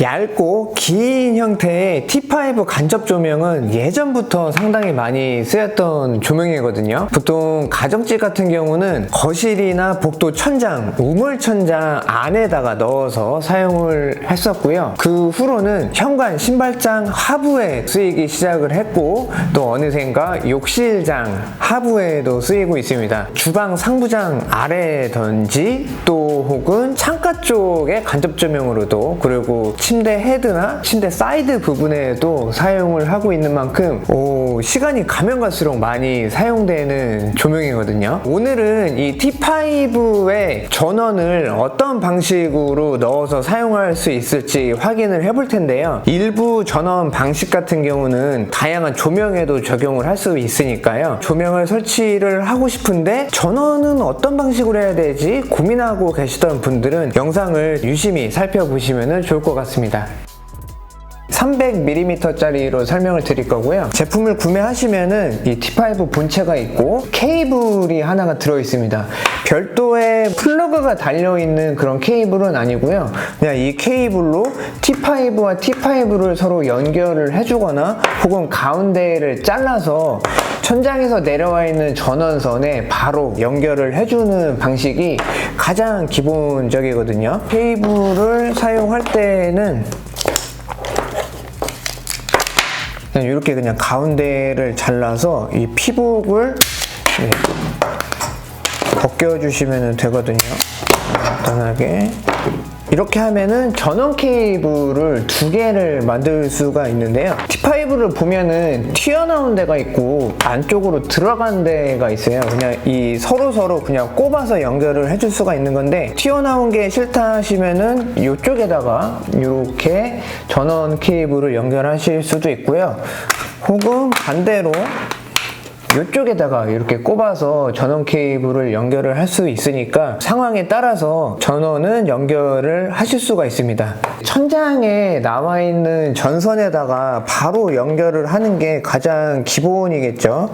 얇고 긴 형태의 T5 간접 조명은 예전부터 상당히 많이 쓰였던 조명이거든요. 보통 가정집 같은 경우는 거실이나 복도 천장, 우물 천장 안에다가 넣어서 사용을 했었고요. 그 후로는 현관, 신발장 하부에 쓰이기 시작을 했고 또 어느샌가 욕실장 하부에도 쓰이고 있습니다. 주방 상부장 아래든지 또 혹은 창가 쪽에 간접 조명으로도 그리고 침대 헤드나 침대 사이드 부분에도 사용을 하고 있는 만큼 오, 시간이 가면 갈수록 많이 사용되는 조명이거든요. 오늘은 이 T5의 전원을 어떤 방식으로 넣어서 사용할 수 있을지 확인을 해볼 텐데요. 일부 전원 방식 같은 경우는 다양한 조명에도 적용을 할 수 있으니까요. 조명을 설치를 하고 싶은데 전원은 어떤 방식으로 해야 되지 고민하고 계시던 분들은 영상을 유심히 살펴보시면 좋을 것 같습니다. 300mm짜리로 설명을 드릴 거고요. 제품을 구매하시면은 이 T5 본체가 있고 케이블이 하나가 들어 있습니다. 별도의 플러그가 달려 있는 그런 케이블은 아니고요. 그냥 이 케이블로 T5와 T5를 서로 연결을 해주거나 혹은 가운데를 잘라서 천장에서 내려와 있는 전원선에 바로 연결을 해주는 방식이 가장 기본적이거든요. 케이블을 사용할 때는 그냥 이렇게 그냥 가운데를 잘라서 이 피복을 네, 벗겨주시면 되거든요. 간단하게. 이렇게 하면은 전원 케이블을 두 개를 만들 수가 있는데요. T5를 보면은 튀어나온 데가 있고 안쪽으로 들어간 데가 있어요. 그냥 이 서로 서로 그냥 꼽아서 연결을 해줄 수가 있는 건데 튀어나온 게 싫다 하시면은 이쪽에다가 이렇게 전원 케이블을 연결하실 수도 있고요. 혹은 반대로 이쪽에다가 이렇게 꼽아서 전원 케이블을 연결을 할 수 있으니까 상황에 따라서 전원은 연결을 하실 수가 있습니다. 천장에 나와 있는 전선에다가 바로 연결을 하는 게 가장 기본이겠죠.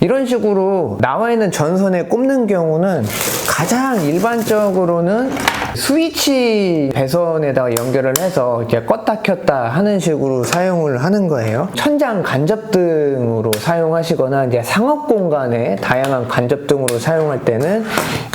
이런 식으로 나와 있는 전선에 꼽는 경우는 가장 일반적으로는 스위치 배선에다가 연결을 해서 이렇게 껐다 켰다 하는 식으로 사용을 하는 거예요. 천장 간접등으로 사용하시거나 이제 상업 공간에 다양한 간접등으로 사용할 때는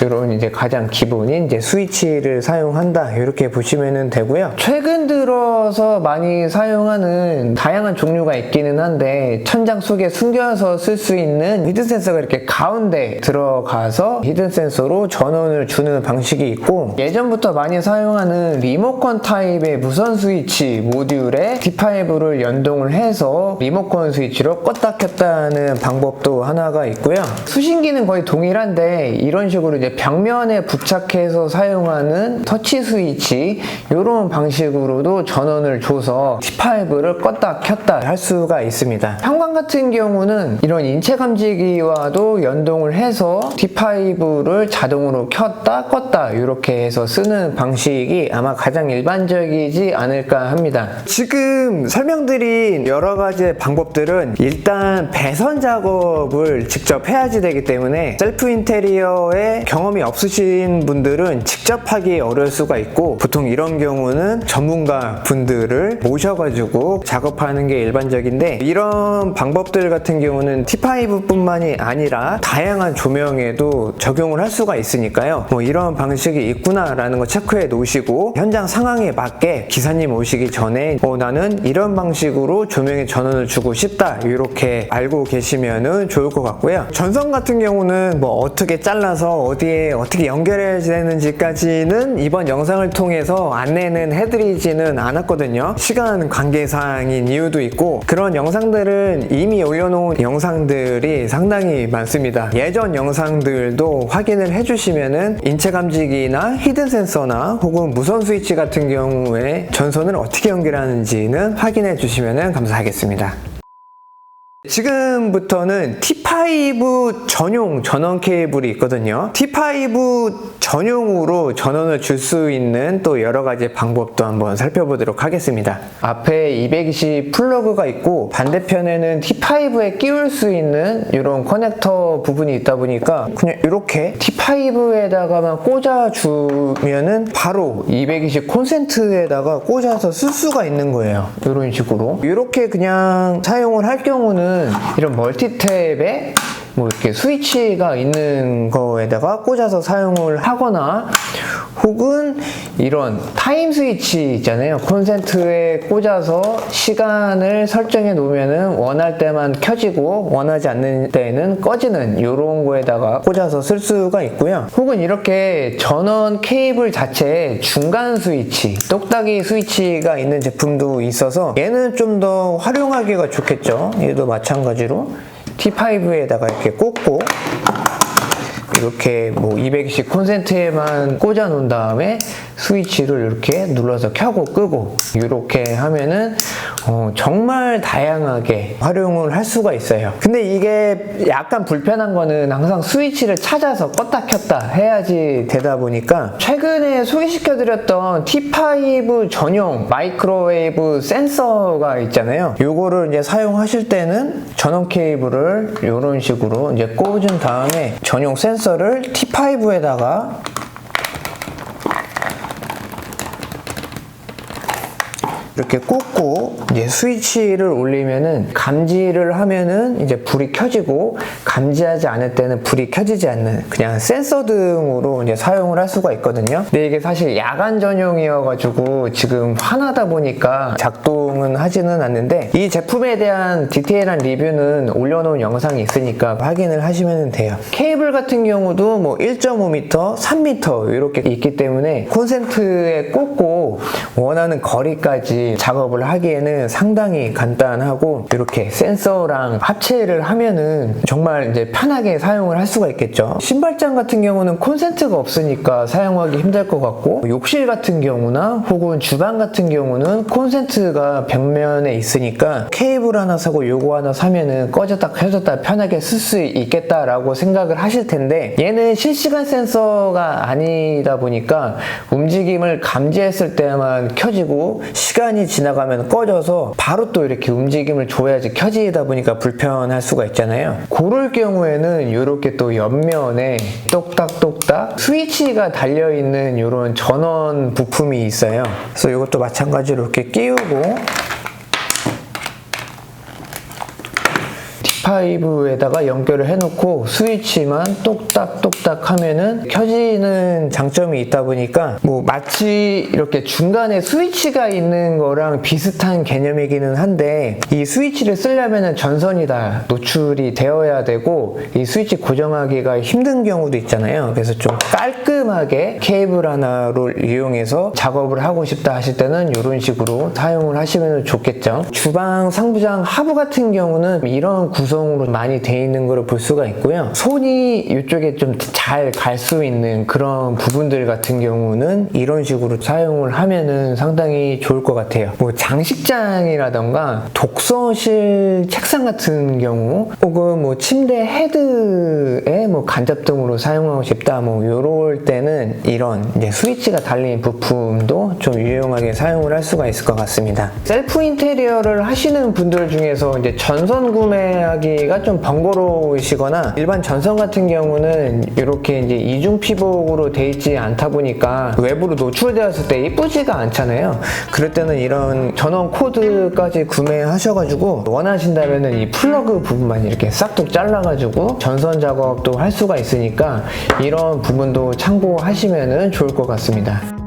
이런 이제 가장 기본인 이제 스위치를 사용한다 이렇게 보시면 되고요. 최근 들어서 많이 사용하는 다양한 종류가 있기는 한데 천장 속에 숨겨서 쓸 수 있는 히든 센서가 이렇게 가운데 들어가서 히든 센서로 전원을 주는 방식이 있고 예전 부터 많이 사용하는 리모컨 타입의 무선 스위치 모듈에 D5를 연동을 해서 리모컨 스위치로 껐다 켰다 하는 방법도 하나가 있고요. 수신기는 거의 동일한데 이런 식으로 이제 벽면에 부착해서 사용하는 터치 스위치 이런 방식으로도 전원을 줘서 T5를 껐다 켰다 할 수가 있습니다. 현관 같은 경우는 이런 인체 감지기와도 연동을 해서 D5를 자동으로 켰다 껐다 이렇게 해서 쓰는 방식이 아마 가장 일반적이지 않을까 합니다. 지금 설명드린 여러 가지 방법들은 일단 배선 작업을 직접 해야지 되기 때문에 셀프 인테리어에 경험이 없으신 분들은 직접 하기 어려울 수가 있고 보통 이런 경우는 전문가 분들을 모셔가지고 작업하는 게 일반적인데 이런 방법들 같은 경우는 T5 뿐만이 아니라 다양한 조명에도 적용을 할 수가 있으니까요. 뭐 이런 방식이 있구나라는 거 체크해 놓으시고 현장 상황에 맞게 기사님 오시기 전에 어, 나는 이런 방식으로 조명에 전원을 주고 싶다 이렇게 알고 계시면은 좋을 것 같고요. 전선 같은 경우는 뭐 어떻게 잘라서 어디에 어떻게 연결해야 되는지까지는 이번 영상을 통해서 안내는 해드리지는 않았거든요. 시간 관계상인 이유도 있고 그런 영상들은 이미 올려놓은 영상들이 상당히 많습니다. 예전 영상들도 확인을 해주시면은 인체 감지기나 히든 센서나 혹은 무선 스위치 같은 경우에 전선을 어떻게 연결하는지는 확인해 주시면 감사하겠습니다. 지금부터는 T5 전용 전원 케이블이 있거든요. T5 전용으로 전원을 줄 수 있는 또 여러 가지 방법도 한번 살펴보도록 하겠습니다. 앞에 220 플러그가 있고 반대편에는 T5에 끼울 수 있는 이런 커넥터 부분이 있다 보니까 그냥 이렇게 T5에다가만 꽂아주면은 바로 220 콘센트에다가 꽂아서 쓸 수가 있는 거예요. 이런 식으로. 이렇게 그냥 사용을 할 경우는 이런 멀티탭에 뭐 이렇게 스위치가 있는 거에다가 꽂아서 사용을 하거나 혹은 이런 타임 스위치 있잖아요. 콘센트에 꽂아서 시간을 설정해 놓으면은 원할 때만 켜지고 원하지 않는 때에는 꺼지는 이런 거에다가 꽂아서 쓸 수가 있고요. 혹은 이렇게 전원 케이블 자체에 중간 스위치, 똑딱이 스위치가 있는 제품도 있어서 얘는 좀 더 활용하기가 좋겠죠. 얘도 마찬가지로 T5에다가 이렇게 꽂고 이렇게 뭐220 콘센트에만 꽂아 놓은 다음에 스위치를 이렇게 눌러서 켜고 끄고 이렇게 하면은 어, 정말 다양하게 활용을 할 수가 있어요. 근데 이게 약간 불편한 거는 항상 스위치를 찾아서 껐다 켰다 해야지 되다 보니까 최근에 소개시켜 드렸던 T5 전용 마이크로웨이브 센서가 있잖아요. 요거를 이제 사용하실 때는 전원 케이블을 이런 식으로 이제 꽂은 다음에 전용 센서를 T5에다가 이렇게 꽂고 이제 스위치를 올리면은 감지를 하면은 이제 불이 켜지고 감지하지 않을 때는 불이 켜지지 않는 그냥 센서 등으로 이제 사용을 할 수가 있거든요. 근데 이게 사실 야간 전용이어가지고 지금 화나다 보니까 작동은 하지는 않는데 이 제품에 대한 디테일한 리뷰는 올려놓은 영상이 있으니까 확인을 하시면 돼요. 케이블 같은 경우도 뭐 1.5m, 3m 이렇게 있기 때문에 콘센트에 꽂고 원하는 거리까지 작업을 하기에는 상당히 간단하고 이렇게 센서랑 합체를 하면은 정말 이제 편하게 사용을 할 수가 있겠죠. 신발장 같은 경우는 콘센트가 없으니까 사용하기 힘들 것 같고 욕실 같은 경우나 혹은 주방 같은 경우는 콘센트가 벽면에 있으니까 케이블 하나 사고 요거 하나 사면은 꺼졌다 켜졌다 편하게 쓸 수 있겠다라고 생각을 하실 텐데 얘는 실시간 센서가 아니다 보니까 움직임을 감지했을 때만 켜지고 시간 이 지나가면 꺼져서 바로 또 이렇게 움직임을 줘야지 켜지다 보니까 불편할 수가 있잖아요. 그럴 경우에는 이렇게 또 옆면에 똑딱똑딱 스위치가 달려있는 이런 전원 부품이 있어요. 그래서 이것도 마찬가지로 이렇게 끼우고 T5에다가 연결을 해놓고 스위치만 똑딱똑딱 하면은 켜지는 장점이 있다 보니까 뭐 마치 이렇게 중간에 스위치가 있는 거랑 비슷한 개념이기는 한데 이 스위치를 쓰려면은 전선이 다 노출이 되어야 되고 이 스위치 고정하기가 힘든 경우도 있잖아요. 그래서 좀 깔끔하게 케이블 하나를 이용해서 작업을 하고 싶다 하실 때는 이런 식으로 사용을 하시면 좋겠죠. 주방 상부장 하부 같은 경우는 이런 구성 으로 많이 돼 있는 걸볼 수가 있고요. 손이 이쪽에 좀 잘 갈 수 있는 그런 부분들 같은 경우는 이런 식으로 사용을 하면은 상당히 좋을 것 같아요. 뭐 장식장이라던가 독서실 책상 같은 경우 혹은 뭐 침대 헤드에 뭐 간접 등으로 사용하고 싶다 뭐 요럴 때는 이런 이제 스위치가 달린 부품도 좀 유용하게 사용을 할 수가 있을 것 같습니다. 셀프 인테리어를 하시는 분들 중에서 이제 전선 구매하기 가 좀 번거로우시거나 일반 전선 같은 경우는 이렇게 이제 이중 피복으로 돼 있지 않다 보니까 외부로 노출되었을 때 이쁘지가 않잖아요. 그럴 때는 이런 전원 코드까지 구매하셔가지고 원하신다면은 이 플러그 부분만 이렇게 싹둑 잘라가지고 전선 작업도 할 수가 있으니까 이런 부분도 참고하시면 좋을 것 같습니다.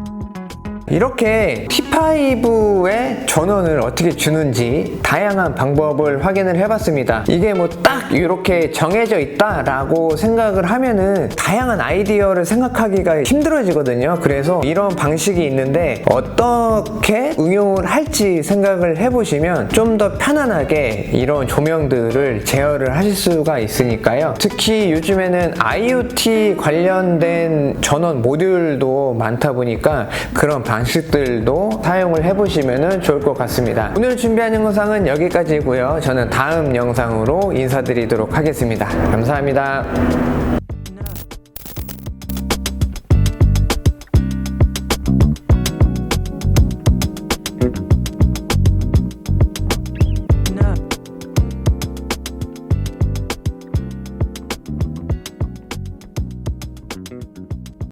이렇게 T5의 전원을 어떻게 주는지 다양한 방법을 확인을 해봤습니다. 이게 뭐 딱 이렇게 정해져 있다라고 생각을 하면은 다양한 아이디어를 생각하기가 힘들어지거든요. 그래서 이런 방식이 있는데 어떻게 응용을 할지 생각을 해보시면 좀 더 편안하게 이런 조명들을 제어를 하실 수가 있으니까요. 특히 요즘에는 IoT 관련된 전원 모듈도 많다 보니까 그런 방 방식들도 사용을 해보시면 좋을 것 같습니다. 오늘 준비한 영상은 여기까지고요. 저는 다음 영상으로 인사드리도록 하겠습니다. 감사합니다.